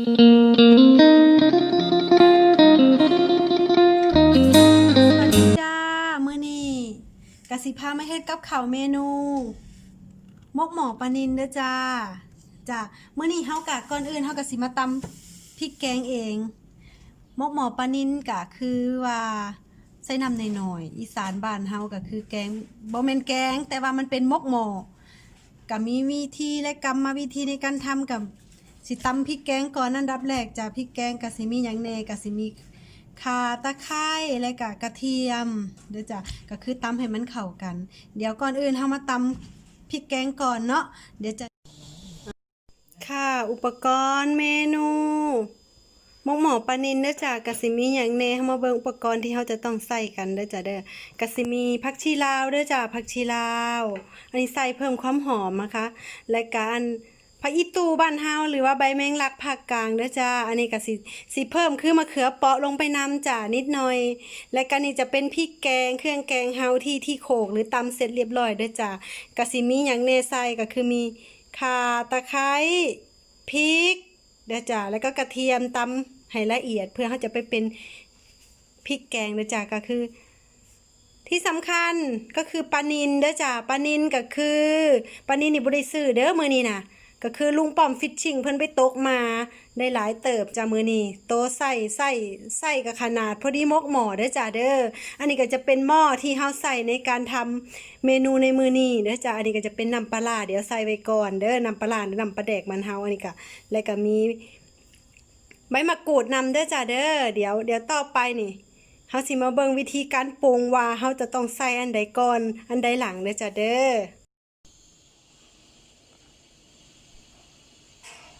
สวัสดีจ้ามื้อนี้กสิพามาเฮ็ดกับข้าวเมนูมกหมอปลานินเด้อจ้าจ้ามื้อนี้เฮากะก่อนอื่นเฮากะสิมาตำพริกแกงเอง มกหมอปลานินกะคือว่าใส่น้ำหน่อยๆอีสานบ้านเฮาก็คือแกงบ่แม่นแกง แต่ว่ามันเป็นมกหมอก็มีวิธีและกรรมวิธีในการทำกับ สิตำพริกแกงก่อนอันดับแรกจ้าพริกแกงก็สิมีหยังแหน่ก็สิมีข่าตะไคร้และกะกระเทียมเดี๋ยวจ้ะก็คือตำให้มันเข้ากัน เดี๋ยวก่อนอื่นเฮามาตำพริกแกงก่อนเนาะเดี๋ยวจะค่ะอุปกรณ์เมนูมกหมอปลานินเด้อจ้ะกะสิมีหยังแน่เฮามาเบิ่งอุปกรณ์ที่เฮาจะต้องใส่กันเด้อจ้ะเด้อกะสิมีผักชีลาวเด้อจ้ะผักชีลาว อันนี้ใส่เพิ่มความหอมนะคะ และการ ผักอีตูบ้านเฮาหรือว่าใบแมงลักภาคกลางเด้อจ้า อันนี้ก็สิสิเพิ่มคือมะเขือเปาะลงไปน้ำจ้านิดหน่อย และก็นี่จะเป็นพริกแกงเครื่องแกงเฮาที่ที่โขกหรือตำเสร็จเรียบร้อยเด้อจ้าก็สิมีหยังแน่ใส่ก็คือมีข่าตะไคร้พริกเด้อจ้าแล้วก็กระเทียมตำให้ละเอียด เพื่อเขาจะไปเป็นพริกแกงเด้อจ้าก็คือที่สำคัญก็คือปลานินเด้อจ้าปลานินก็คือปลานินนี่บ่ได้ซื้อเด้อมื้อนี้น่ะ ก็คือลุงป้อมฟิชชิงเพิ่นไปตกมาได้หลายเติบจ้ามือนี้โตใส่ใส่ใส่กับขนาดพอดีมกหม้อเด้อจ้าเด้ออันนี้ก็จะเป็นหม้อที่เฮาใส่ในการทำเมนูในมือนี้เด้อจ้าอันนี้ก็จะเป็นน้ำปลาเดี๋ยวใส่ไว้ก่อนเด้อน้ำปลาร้าหรือน้ำปลาแดกมันเฮาอันนี้ก็แล้วก็มีใบมะกรูดนำเด้อจ้าเด้อเดี๋ยวเดี๋ยวต่อไปนี่เฮาสิมาเบิ่งวิธีการปรุงว่าเฮาจะต้องใส่อันใดก่อนอันใดหลังเด้อจ้าเด้อ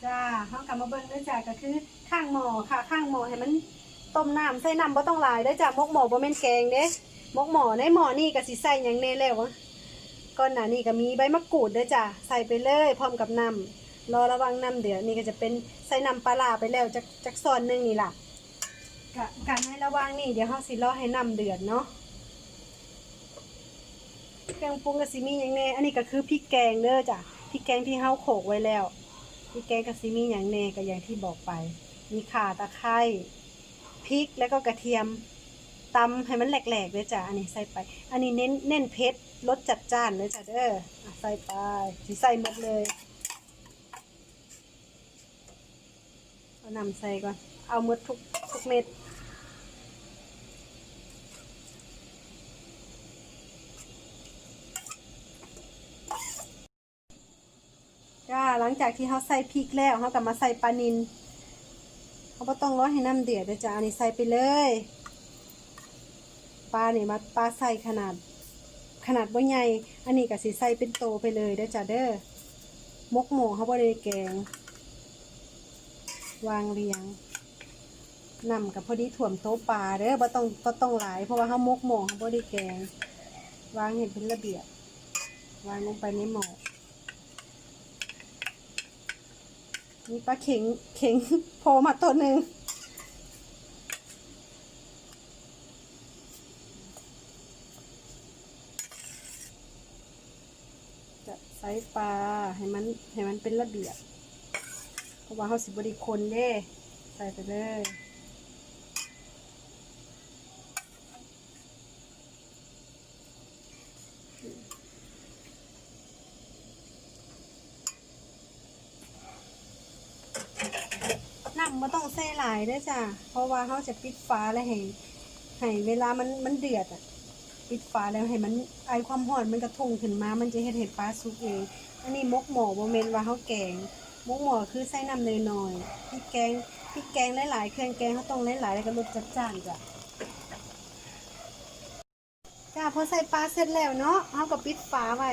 จ้าเฮากลับมาเบิ่งเด้อจ้าก็คือข้างหม้อค่ะ ข้างหม้อให้มันต้มน้ำใส่น้ำบ่ต้องหลายเด้อจ้ามกหม้อบ่แม่นแกงเด้มกหม้อในหม้อนี่ก็สิใส่หยังแน่แล้ววะก่อนหน้านี้ก็มีใบมะกรูดเด้อจ้าใส่ไปเลยพร้อมกับน้ำรอระวังน้ำเดือดนี่ก็จะเป็นใส่น้ำปลาร้าไปแล้วจากจากซอนหนึงนี่ล่ะกะการให้ระวังนี่เดี๋ยวเฮาสิรอให้น้ำเดือดเนาะเครื่องปรุงก็สิมีอย่างแน่อันนี้ก็คือพริกแกงเด้อจ้ะพริกแกงที่เฮาโขลกไว้แล้ว พี่แกงก็ซีมีอย่างแน่ก็อย่างที่บอกไป มีข่าตะไคร้พริกแล้วก็กระเทียมตำให้มันแหลกๆเลยจ้ะอันนี้ใส่ไป อันนี้เน้นเน้นเผ็ดรสจัดจ้านเลยจ้ะเด้อใส่ไปสีใส่หมดเลยเอานำใส่ก่อนเอาหมดทุกทุกเม็ด หลังจากที่เขาใส่พริกแล้วเขากลับมาใส่ปลานินเขาก็ต้องรอให้น้ำเดือดเดี๋ยวจ้าอันนี้ใส่ไปเลยปลาเนี่ยมาปลาใส่ขนาดขนาดว่ใหญ่อันนี้ก็สิใส่เป็นโตไปเลยเด้อจ้าเด้อมกหมูเขาบ่ได้แกง วางเรียงนำกับพอดีถ่วมโต๊ะปลาเด้อบ่ต้องบ่ต้องหลาย เพราะว่าเฮามกหม้อเฮาบ่ได้แกง วางให้เป็นระเบียบวางลงไปในหม้อ มีปลาเข็งเข็งโผล่มาตัวหนึ่งจะใส่ปลาให้มันให้มันเป็นระเบียบเพราะว่าเขาสิบริคนเด้ ใส่ไปเลย น้ำมันต้องใส่หลายด้อจ้ะ เพราะว่าเขาจะปิดฟ้าแล้วให้ให้เวลามันมันเดือดอะ ปิดฟ้าแล้วให้มันไอความร้อนมันกระทงขึ้นมา มันจะเห็ดเห็ดปลาสุกเอง อันนี้มกหมอโมเมนว่าเขาแกงมกหมอคือใส่น้ำเลยหน่อยพริกแกงพริกแกงหลายๆเครื่องแกงเขาต้องหลายๆแล้วก็รสจัดจ้านจ้ะจ้าพอใส่ปลาเสร็จแล้วเนาะเขาก็ปิดฝาไว้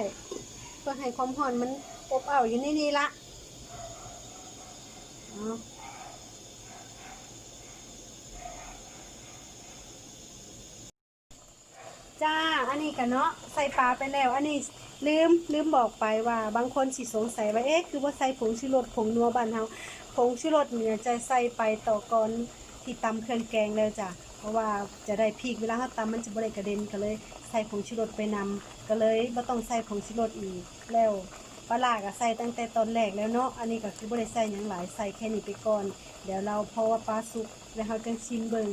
เพื่อให้ความร้อนมันอบอ้าวอยู่ในนี้ละเอา จ้า อันนี้กันเนาะใส่ปลาไปแล้ว อันนี้ลืมลืมบอกไปว่าบางคนสิสงสัยว่าเอ๊ะคือว่าใส่ผงชูรสผงนัวบ้านเฮาผงชูรสเนี่ยจะใส่ไปต่อก่อนที่ตำเครื่องแกงแล้วจ้ะเพราะว่าจะได้พริกเวลาเฮาตำมันจะบ่ได้กระเด็นก็เลย ใส่ผงชูรสไปนำก็เลยบ่ต้องใส่ผงชูรสอีกแล้วปลาร้าก็ใส่ตั้งแต่ตอนแรกแล้วเนาะ อันนี้ก็คือบ่ได้ใส่หยังหลายใส่แค่นี้ไปก่อน เดี๋ยวเราเพราะว่าปลาสุกแล้วเฮาจังชิมเบิ่ง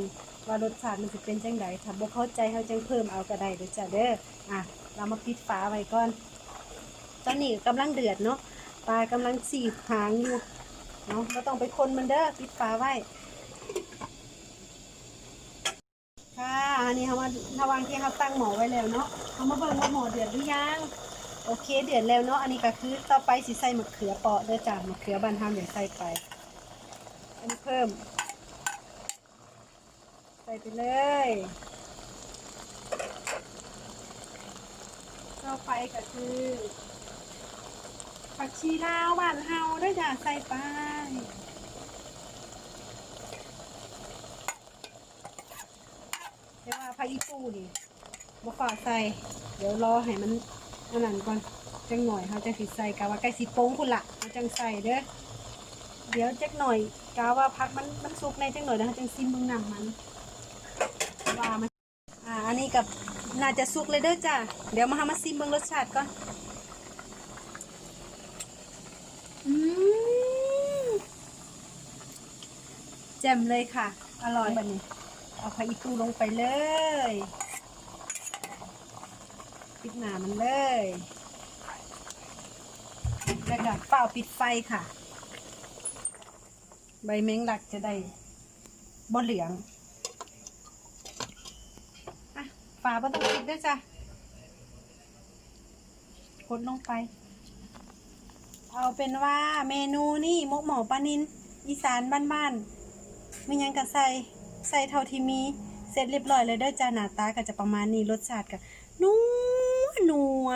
ว่ารสชาติมันสิเป็นจังไดถ้าบ่เข้าใจเฮาจังเพิ่มเอาก็ได้เด้อจ้ะเด้ออะเรามาปิดฝาไว้ก่อน ตอนนี้กำลังเดือดเนาะปลากำลังสีหางอยู่เนาะบ่ต้องไปคนมันเด้อปิดฝาไว้ค่ะอันนี้เขามาระวังที่เขาตั้งหมอไว้แล้วเนาะเขามาเบิ่งว่าหมอเดือดหรือยังโอเคเดือดแล้วเนาะอันนี้ก็คือต่อไปสิใส่มะเขือเปาะเด้อจ้ะมะเขือบานทามเดี๋ยใส่ไปอันนี้เพิ่ม ใส่ไปเลยต่อไปก็คือผักชีลาวบ้านเฮาด้อจ้ะใส่ไปแต่ว่าพาอีปูนี่บ่ฝากใส่ เดี๋ยวรอให้มันอันนั้นก่อนจังหน่อยเขาจะสิใส่กะว่าใกล้สิโป้งพุ่นละเขาจังใส่เด้อเดี๋ยวจักหน่อยกะว่าพักมันมันสุกในจังหน่อยแล้วเขาจังซิมเบิ่งนำมัน ว่ามันอ่าอันนี้กับน่าจะสุกเลยเด้อจ้ะเดี๋ยวมาหามาซิมเบิ่งรสชาติก่อนอืมแจ่มเลยค่ะ อร่อยแบบนี้ เอาผักอีตูลงไปเลยปิดหนามันเลยแล้วก็เปล่าปิดไฟค่ะ ใบแมงลักจะได้บ่เหลือง อะ ฝาบ่ต้องปิดด้วยจ้ะกดลงไป เอาเป็นว่าเมนูนี่มกหมอปลานินอีสานบ้านๆไม่ยังกะใส่ใส่เท่าที่มีเสร็จเรียบร้อยเลยเด้อจ้าหน้าตาก็จะประมาณนี้รสชาติก็นัวนัว